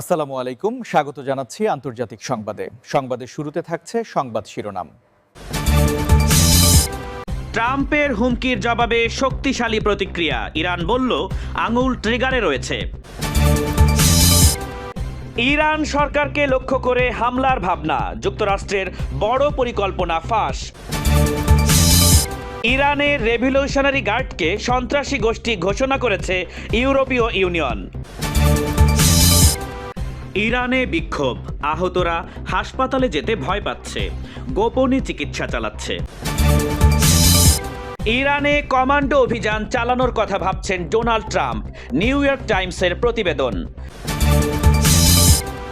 আসসালামু আলাইকুম। স্বাগত জানাচ্ছি আন্তর্জাতিক সংবাদে। সংবাদের শুরুতে থাকছে সংবাদ শিরোনাম। ট্রাম্পের হুমকির জবাবে শক্তিশালী প্রতিক্রিয়া। ইরান বলল, আঙুল ট্রিগারে রয়েছে। ইরান সরকারকে লক্ষ্য করে হামলার ভাবনা। যুক্তরাষ্ট্রের বড় পরিকল্পনা ফাঁস। ইরানের রেভলিউশনারি গার্ডকে সন্ত্রাসী গোষ্ঠী ঘোষণা করেছে ইউরোপীয় ইউনিয়ন। ইরানে বিক্ষোভ। আহতরা হাসপাতালে যেতে ভয় পাচ্ছে। গোপনে চিকিৎসা চালাচ্ছে। ইরানে কমান্ডো অভিযান চালানোর কথা ভাবছেন ডোনাল্ড ট্রাম্প। নিউ ইয়র্ক টাইমসের প্রতিবেদন।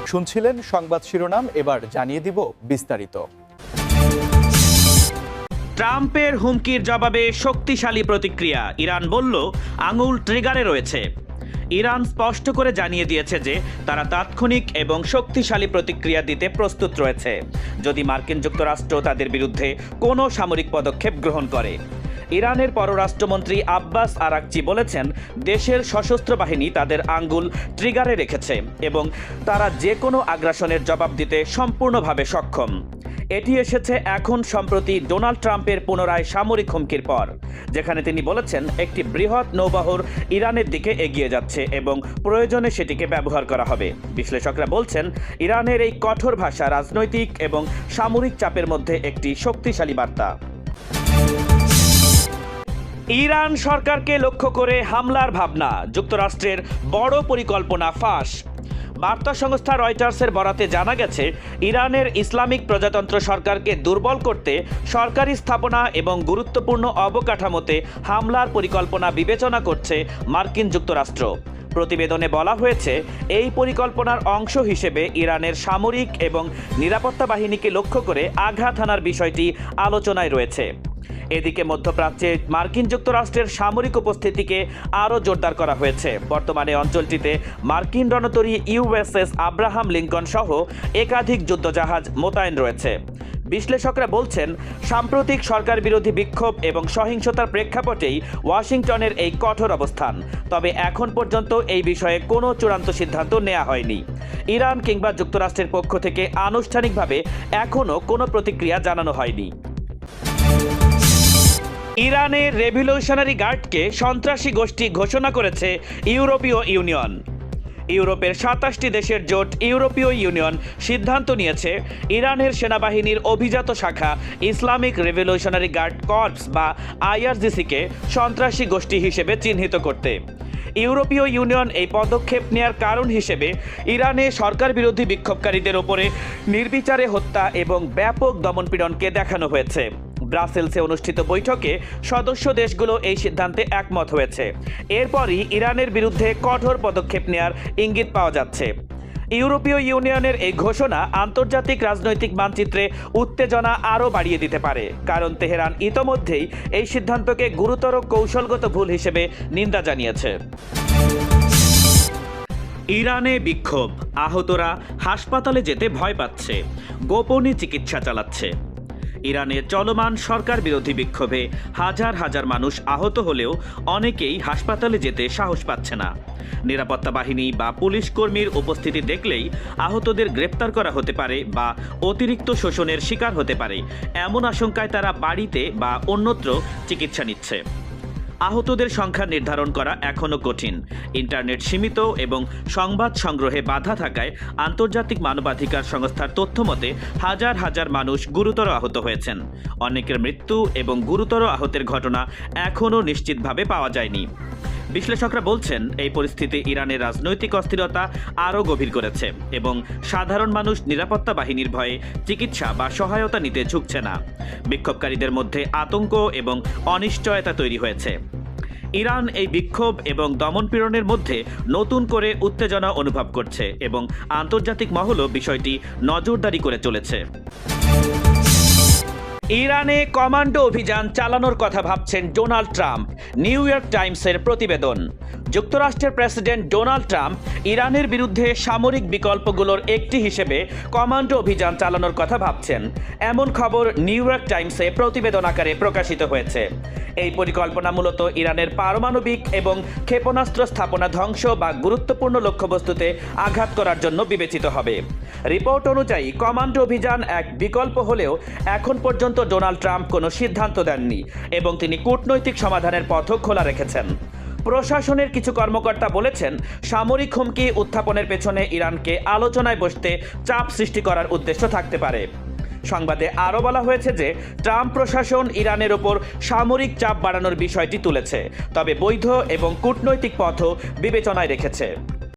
শুনছিলেন সংবাদ শিরোনাম এবার জানিয়ে দিব বিস্তারিত। ট্রাম্পের হুমকির জবাবে শক্তিশালী প্রতিক্রিয়া। ইরান বলল আঙুল ট্রিগারে রয়েছে। ইরান স্পষ্ট করে জানিয়ে দিয়েছে যে তারা তাৎক্ষণিক এবং শক্তিশালী প্রতিক্রিয়া দিতে প্রস্তুত রয়েছে, যদি মার্কিন যুক্তরাষ্ট্র তাদের বিরুদ্ধে কোনো সামরিক পদক্ষেপ গ্রহণ করে। ইরানের পররাষ্ট্রমন্ত্রী আব্বাস আরাকচি বলেছেন, দেশের সশস্ত্র বাহিনী তাদের আঙ্গুল ট্রিগারে রেখেছে এবং তারা যে কোনো আগ্রাসনের জবাব দিতে সম্পূর্ণভাবে সক্ষম। এটি এসেছে এখন সম্প্রতি ডোনাল্ড ট্রাম্পের পুনরায় সামরিক হুমকির পর, যেখানে তিনি বলেছেন একটি বৃহৎ নৌবাহর ইরানের দিকে এগিয়ে যাচ্ছে এবং প্রয়োজনে সেটিকে ব্যবহার করা হবে। বিশ্লেষকরা বলছেন, ইরানের এই কঠোর ভাষা রাজনৈতিক এবং সামরিক চাপের মধ্যে একটি শক্তিশালী বার্তা। ইরান সরকারকে লক্ষ্য করে হামলার ভাবনা, যুক্তরাষ্ট্রের বড় পরিকল্পনা ফাঁস বার্তা সংস্থা রয়টার্সের বরাতে জানা গেছে, ইরানের ইসলামিক প্রজাতন্ত্র সরকারকে দুর্বল করতে সরকারি স্থাপনা এবং গুরুত্বপূর্ণ অবকাঠামোতে হামলার পরিকল্পনা বিবেচনা করছে মার্কিন যুক্তরাষ্ট্র। প্রতিবেদনে বলা হয়েছে, এই পরিকল্পনার অংশ হিসেবে ইরানের সামরিক এবং নিরাপত্তা বাহিনীকে লক্ষ্য করে আঘাত হানার বিষয়টি আলোচনায় রয়েছে। এদিকে মধ্যপ্রাচ্যে মার্কিন যুক্তরাষ্ট্রের সামরিক উপস্থিতিকে আরও জোরদার করা হয়েছে। বর্তমানে অঞ্চলটিতে মার্কিন রণতরী ইউএসএস আব্রাহাম লিঙ্কন সহ একাধিক যুদ্ধজাহাজ মোতায়েন রয়েছে। বিশ্লেষকরা বলছেন, সাম্প্রতিক সরকার বিরোধী বিক্ষোভ এবং সহিংসতার প্রেক্ষাপটেই ওয়াশিংটনের এই কঠোর অবস্থান। তবে এখন পর্যন্ত এই বিষয়ে কোনো চূড়ান্ত সিদ্ধান্ত নেওয়া হয়নি। ইরান কিংবা যুক্তরাষ্ট্রের পক্ষ থেকে আনুষ্ঠানিকভাবে এখনও কোনো প্রতিক্রিয়া জানানো হয়নি। ইরানের রেভলিউশনারি গার্ডকে সন্ত্রাসী গোষ্ঠী ঘোষণা করেছে ইউরোপীয় ইউনিয়ন। ইউরোপের সাতাশটি দেশের জোট ইউরোপীয় ইউনিয়ন সিদ্ধান্ত নিয়েছে ইরানের সেনাবাহিনীর অভিজাত শাখা ইসলামিক রেভলিউশনারি গার্ড কর্পস বা আইআরজিসিকে সন্ত্রাসী গোষ্ঠী হিসেবে চিহ্নিত করতে। ইউরোপীয় ইউনিয়ন এই পদক্ষেপ নেয়ার কারণ হিসেবে ইরানে সরকার বিরোধী বিক্ষোভকারীদের ওপরে নির্বিচারে হত্যা এবং ব্যাপক দমনপীড়নকে দেখানো হয়েছে। ব্রাসেলসে অনুষ্ঠিত বৈঠকে সদস্য দেশগুলো এই সিদ্ধান্তে একমত হয়েছে। এরপরই ইরানের বিরুদ্ধে কঠোর পদক্ষেপ নেয়ার ইঙ্গিত পাওয়া যাচ্ছে। ইউরোপীয় ইউনিয়নের এই ঘোষণা আন্তর্জাতিক রাজনৈতিক মানচিত্রে উত্তেজনা আরও বাড়িয়ে দিতে পারে, কারণ তেহরান ইতোমধ্যেই এই সিদ্ধান্তকে গুরুতর কৌশলগত ভুল হিসেবে নিন্দা জানিয়েছে। ইরানে বিক্ষোভ, আহতরা হাসপাতালে যেতে ভয় পাচ্ছে, গোপনে চিকিৎসা চালাচ্ছে। ইরানে চলমান সরকার বিরোধী বিক্ষোভে হাজার হাজার মানুষ আহত হলেও অনেকেই হাসপাতালে যেতে সাহস পাচ্ছে না। নিরাপত্তা বাহিনী বা পুলিশ কর্মীর উপস্থিতি দেখলেই আহতদের গ্রেপ্তার করা হতে পারে বা অতিরিক্ত শোষণের শিকার হতে পারে। এমন আশঙ্কায় তারা বাড়িতে বা অন্যত্র চিকিৎসা নিচ্ছে। আহতদের সংখ্যা নির্ধারণ করা এখনও কঠিন। ইন্টারনেট সীমিত এবং সংবাদ সংগ্রহে বাধা থাকায় আন্তর্জাতিক মানবাধিকার সংস্থার তথ্য মতে হাজার হাজার মানুষ গুরুতর আহত হয়েছেন। অনেকের মৃত্যু এবং গুরুতর আহতের ঘটনা এখনও নিশ্চিতভাবে পাওয়া যায়নি। বিশ্লেষকরা বলছেন, এই পরিস্থিতি ইরানের রাজনৈতিক অস্থিরতা আরও গভীর করেছে এবং সাধারণ মানুষ নিরাপত্তা বাহিনীর ভয়ে চিকিৎসা বা সহায়তা নিতে ঝুঁকছে না। বিক্ষোভকারীদের মধ্যে আতঙ্ক এবং অনিশ্চয়তা তৈরি হয়েছে। ইরান এই বিক্ষোভ এবং দমনপীড়নের মধ্যে নতুন করে উত্তেজনা অনুভব করছে এবং আন্তর্জাতিক মহলও বিষয়টি নজরদারি করে চলেছে। ইরানে কমান্ডো অভিযান চালানোর কথা ভাবছেন ডোনাল্ড ট্রাম্প, নিউ ইয়র্ক টাইমসের প্রতিবেদন। যুক্তরাষ্ট্রের প্রেসিডেন্ট ডোনাল্ড ট্রাম্প ইরানের বিরুদ্ধে সামরিক বিকল্পগুলোর একটি হিসেবে কমান্ডো অভিযান চালানোর কথা ভাবছেন। এমন খবর নিউ ইয়র্ক টাইমসে প্রতিবেদন আকারে প্রকাশিত হয়েছে। এই পরিকল্পনা মূলত ইরানের পারমাণবিক এবং ক্ষেপণাস্ত্র স্থাপনা ধ্বংস বা গুরুত্বপূর্ণ লক্ষ্যবস্তুতে আঘাত করার জন্য বিবেচিত হবে। রিপোর্ট অনুযায়ী, কমান্ড অভিযান এক বিকল্প হলেও এখন পর্যন্ত ডোনাল্ড ট্রাম্প কোনো সিদ্ধান্ত দেননি এবং তিনি কূটনৈতিক সমাধানের পথও খোলা রেখেছেন। প্রশাসনের কিছু কর্মকর্তা বলেছেন, সামরিক হুমকি উত্থাপনের পেছনে ইরানকে আলোচনায় বসতে চাপ সৃষ্টি করার উদ্দেশ্য থাকতে পারে। সংবাদে আরও বলা হয়েছে যে, ট্রাম্প প্রশাসন ইরানের ওপর সামরিক চাপ বাড়ানোর বিষয়টি তুলেছে, তবে বৈধ এবং কূটনৈতিক পথও বিবেচনায় রেখেছে।